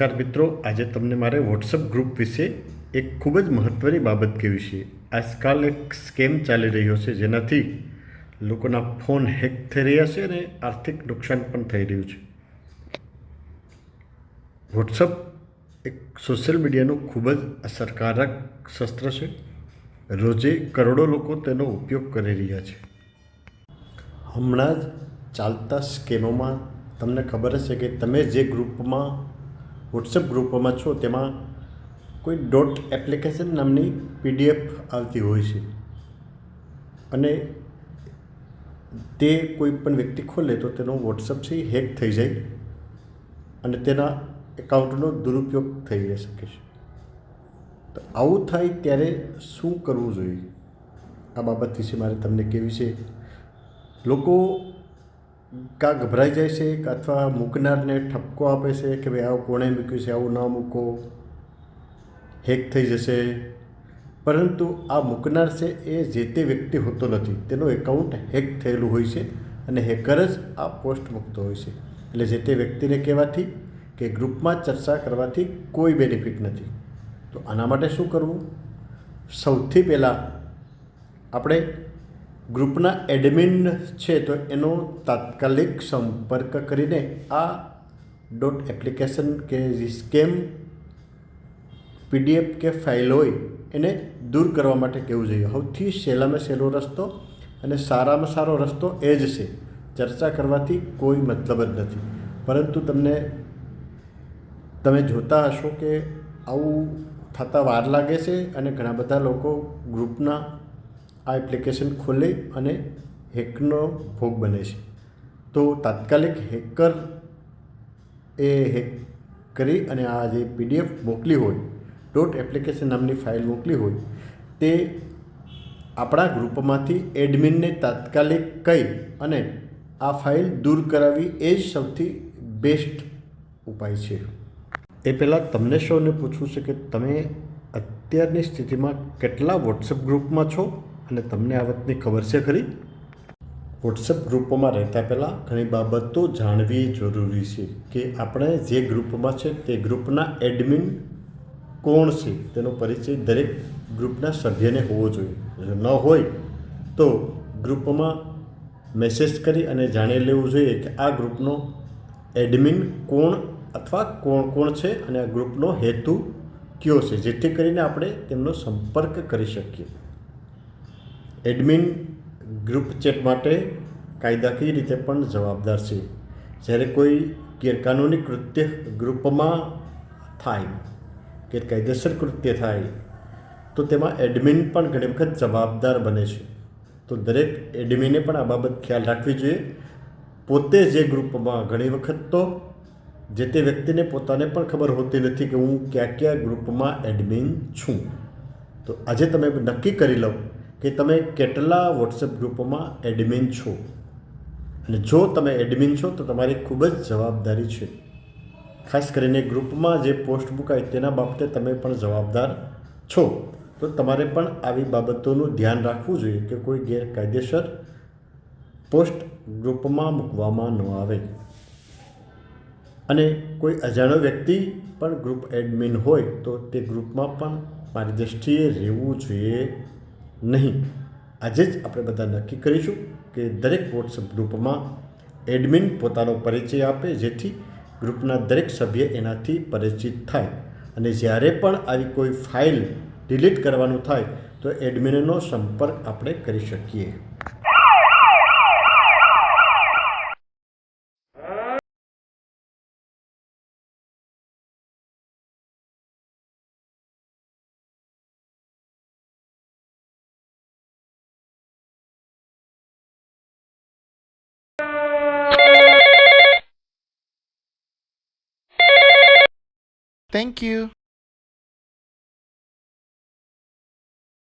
નમસ્કાર મિત્રો, આજે તમને મારે વોટ્સઅપ ગ્રુપ વિશે એક ખૂબ જ મહત્ત્વની બાબત કહેવી છે? આજકાલ એક સ્કેમ ચાલી રહ્યો છે, જેનાથી લોકોના ફોન હેક થઈ રહ્યા છે અને આર્થિક નુકસાન પણ થઈ રહ્યું છે. વોટ્સઅપ એક સોશિયલ મીડિયાનું ખૂબ જ અસરકારક શસ્ત્ર છે. રોજે કરોડો લોકો તેનો ઉપયોગ કરી રહ્યા છે. હમણાં જ ચાલતા સ્કેમોમાં તમને ખબર હશે કે તમે જે ગ્રુપમાં વોટ્સએપ ગ્રુપમાં છો, તેમાં કોઈ ડોટ એપ્લિકેશન નામની પીડીએફ આવતી હોય છે. અને તે કોઈ પણ વ્યક્તિ ખોલે તો તેનો વોટ્સઅપ છે હેક થઈ જાય અને તેના એકાઉન્ટનો દુરુપયોગ થઈ શકે છે. તો આવું થાય ત્યારે શું કરવું જોઈએ? આ બાબત વિશે મારે તમને કેવી છે. લોકો કાં ગભરાઈ જાય છે અથવા મૂકનારને ઠપકો આપે છે કે ભાઈ આવું કોણે મૂક્યું છે, આવું ન મૂકો, હેક થઈ જશે. પરંતુ આ મૂકનાર છે એ જે તે વ્યક્તિ હોતો નથી, તેનું એકાઉન્ટ હેક થયેલું હોય છે અને હેકર જ આ પોસ્ટ મૂકતો હોય છે. એટલે જે તે વ્યક્તિને કહેવાથી કે ગ્રુપમાં ચર્ચા કરવાથી કોઈ બેનિફિટ નથી. તો આના માટે શું કરવું? સૌથી પહેલાં આપણે ગ્રુપના એડમિન છે તો એનો તાત્કાલિક સંપર્ક કરીને આ ડોટ એપ્લિકેશન કે રિસ્કેમ સ્કેમ પીડીએફ કે ફાઇલ હોય એને દૂર કરવા માટે કહેવું જોઈએ. સૌથી સહેલામાં સહેલો રસ્તો અને સારામાં સારો રસ્તો એ જ છે. ચર્ચા કરવાથી કોઈ મતલબ જ નથી. પરંતુ તમને, તમે જોતા હશો કે આવું થતાં વાર લાગે છે અને ઘણા બધા લોકો ગ્રુપના આ એપ્લિકેશન ખોલે અને હેકનો ભોગ બને છે. તો તાત્કાલિક હેકર એ હેક કરી અને આ જે પીડીએફ મોકલી હોય, ડોટ એપ્લિકેશન નામની ફાઇલ મોકલી હોય, તે આપણા ગ્રુપમાંથી એડમિનને તાત્કાલિક કહી અને આ ફાઇલ દૂર કરાવવી એ જ સૌથી બેસ્ટ ઉપાય છે. એ પહેલાં તમને સૌને પૂછવું છે કે તમે અત્યારની સ્થિતિમાં કેટલા વોટ્સએપ ગ્રુપમાં છો? અને તમને આ વાતની ખબર છે ખરી? વોટ્સએપ ગ્રુપોમાં રહેતા પહેલાં ઘણી બાબતો જાણવી જરૂરી છે કે આપણે જે ગ્રુપમાં છે તે ગ્રુપના એડમિન કોણ છે? તેનો પરિચય દરેક ગ્રુપના સભ્યને હોવો જોઈએ. જો ન હોય તો ગ્રુપમાં મેસેજ કરી અને જાણી લેવું જોઈએ કે આ ગ્રુપનો એડમિન કોણ અથવા કોણ કોણ છે અને આ ગ્રુપનો હેતુ કયો છે, જેથી કરીને આપણે તેમનો સંપર્ક કરી શકીએ. એડમિન ગ્રુપ ચેટ માટે કાયદાકીય રીતે પણ જવાબદાર છે? જ્યારે કોઈ ગેરકાનૂની કૃત્ય ગ્રુપમાં થાય, ગેરકાયદેસર કૃત્ય થાય, તો તેમાં એડમિન પણ ઘણી વખત જવાબદાર બને છે. તો દરેક એડમિને પણ આ બાબત ખ્યાલ રાખવી જોઈએ. પોતે જે ગ્રુપમાં ઘણી વખત તો જે તે વ્યક્તિને પોતાને પણ ખબર હોતી નથી કે હું કયા કયા ગ્રુપમાં એડમિન છું. તો આજે તમે નક્કી કરી લો કે તમે કેટલા વોટ્સએપ ગ્રુપોમાં એડમિન છો? અને જો તમે એડમિન છો, તો તમારી ખૂબ જ જવાબદારી છે. ખાસ કરીને ગ્રુપમાં જે પોસ્ટ મુકાય તેના બાબતે તમે પણ જવાબદાર છો. તો તમારે પણ આવી બાબતોનું ધ્યાન રાખવું જોઈએ કે કોઈ ગેરકાયદેસર પોસ્ટ ગ્રુપમાં મૂકવામાં ન આવે. અને કોઈ અજાણ્યો વ્યક્તિ પણ ગ્રુપ એડમિન હોય, તો તે ગ્રુપમાં પણ મારી દૃષ્ટિએ રહેવું જોઈએ. નહીં. આજે જ આપણે બધા નક્કી કરીશું કે દરેક વોટ્સઅપ ગ્રુપમાં એડમિન પોતાનો પરિચય આપે, જેથી ગ્રુપના દરેક સભ્ય એનાથી પરિચિત થાય. અને જ્યારે પણ આવી કોઈ ફાઇલ ડિલીટ કરવાનું થાય, તો એડમિનનો સંપર્ક આપણે કરી શકીએ.